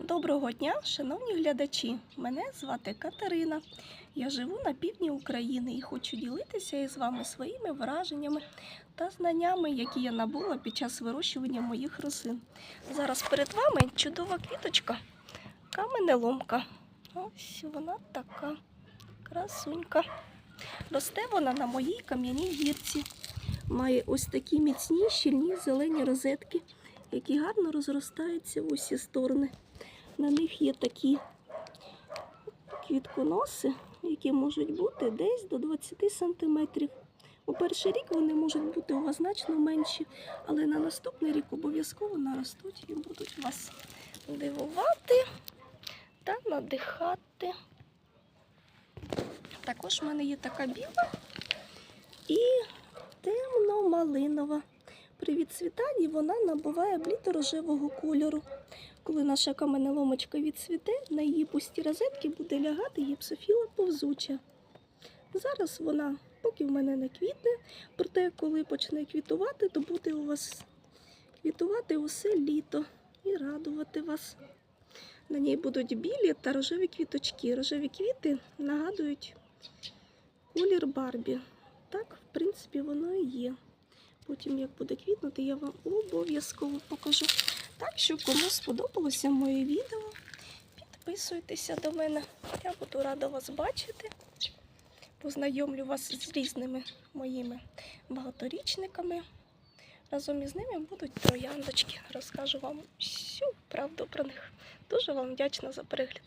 Доброго дня, шановні глядачі! Мене звати Катерина. Я живу на півдні України і хочу ділитися із вами своїми враженнями та знаннями, які я набула під час вирощування моїх рослин. Зараз перед вами чудова квіточка каменеломка. Ось вона така красунька. Росте вона на моїй кам'яній гірці. Має ось такі міцні, щільні зелені розетки, які гарно розростаються в усі сторони. На них є такі квітконоси, які можуть бути десь до 20 сантиметрів. У перший рік вони можуть бути у вас значно менші, але на наступний рік обов'язково наростуть і будуть вас дивувати та надихати. Також в мене є така біла і темно-малинова. При відцвітанні вона набуває блідо-рожевого кольору. Коли наша каменеломочка відцвіте, на її пусті розетки буде лягати гіпсофіла повзуча. Зараз вона поки в мене не квітне, проте коли почне квітувати, то буде у вас квітувати усе літо і радувати вас. На ній будуть білі та рожеві квіточки. Рожеві квіти нагадують колір Барбі. Так, в принципі, воно і є. Потім, як буде квітнути, я вам обов'язково покажу. Так що, кому сподобалося моє відео, підписуйтеся до мене. Я буду рада вас бачити. Познайомлю вас з різними моїми багаторічниками. Разом із ними будуть трояндочки. Розкажу вам всю правду про них. Дуже вам вдячна за перегляд.